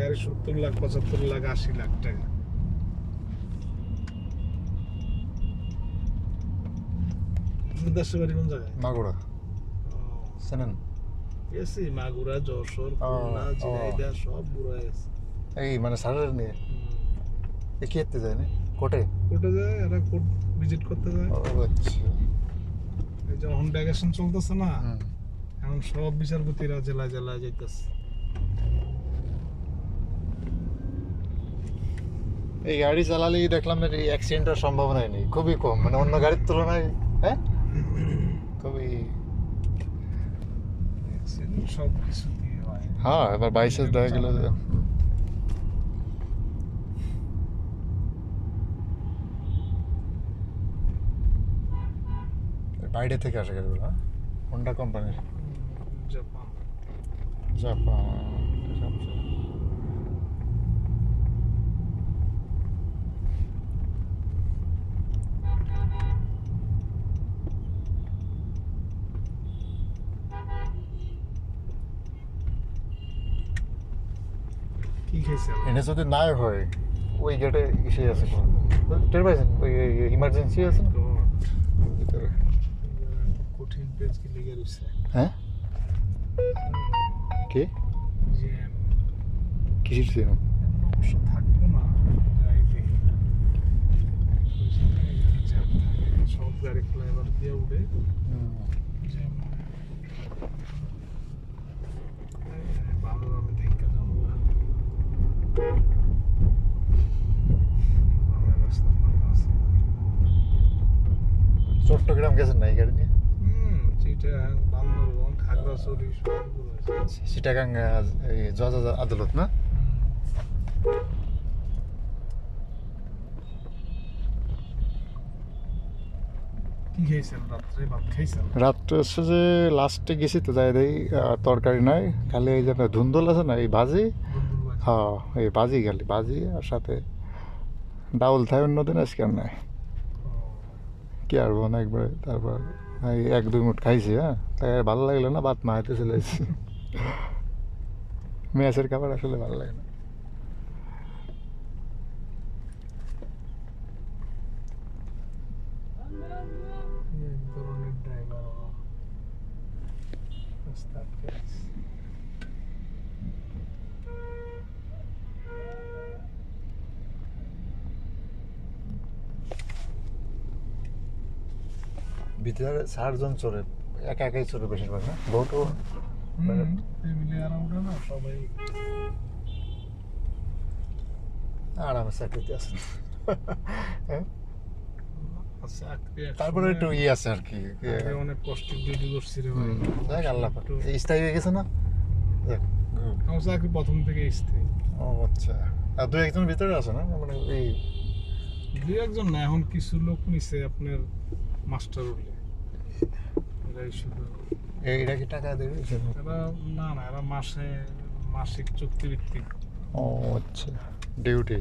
গাড়ি সত্তর লাখ পঁচাত্তর লাখ আশি লাখ টাকা। দেশের বাড়ি কোন জায়গায়? মাগুরা। গেছি মাগুরা যশোর খুলনা ঝিনাইদহ সব ঘুরে গেছে। এই মানে সারের নিয়ে? এ কি এতে যায় না? কোটে কোর্টে যায় এরা ভিজিট করতে যায়। আচ্ছা। এই যে চলতেছে না এখন সব বিচারপতিরা জেলায় জেলায় যাইতেছে। এই গাড়ি চালালেই দেখলাম এর এই অ্যাক্সিডেন্টের সম্ভাবনাই নেই। খুবই কম মানে অন্য গাড়ির তুলনায় হ্যাঁ? খুবই সব কিছু হ্যাঁ। এবার বাইশে দেখা গেল বাইরে থেকে আসে গাড়িগুলো হ্যাঁ? হোন্ডা কোম্পানির জাপান জাপান কি এনে যদি নাই হয় ওই গেটে ইসে আছে। টের পাইছেন? ওই ইমার্জেন্সি আছে? কঠিন পেজ কি লেগে রয়েছে হ্যাঁ? কি? কিসের ছিল থাকব না থাকে সব গাড়ি ফ্লাইওভার দিয়ে উঠে জ্যাম ভালো আমি দেখতে যাব না বাংলা রাস্তা ভালো আছে চট্টগ্রাম গেছেন না এই গাড়ি নিয়ে? চিটাগাং জজ আদালত না? রাত্রে? হচ্ছে যে লাস্টে গেছি তো যাই দেই তরকারি নাই। খালি এই যে ধুন্দল আছে না এই ভাজি। হ্যাঁ এই ভাজি খালি ভাজি আর সাথে ডাউল থাই অন্যদিন আজকে আর নাই। কি আর বোন একবারে তারপর এক, দুই মুঠ খাইছি হ্যাঁ? তাই ভালো লাগল না, ভাত মাহাতে চলে এসেছি মেয়াসের খাবার আসলে ভালো লাগে না। ভিতরে চারজন চড়ে একা একাই চড়ে বেশিরভাগ না? মানে ফ্যামিলি আর ওঠে না সবাই। আরামে চাকরিতে আছেন হ্যাঁ? তারপরে একটু ইয়ে আছে আর কি অনেক কষ্ট ডিউটি করছি রে ভাই। দেখ আল্লাহ স্থায়ী হয়ে গেছে না। আমার চাকরি প্রথম থেকে স্ত্রী ও আচ্ছা। আর দু একজন ভিতরে আছে না? মানে এই দুই একজন না এখন কিছু লোক নিছে আপনার মাস্টার উঠলে এইটা কি টাকা দেবে? না না এরা মাসে মাসিক চুক্তিভিত্তিক। ও আচ্ছা। ডিউটি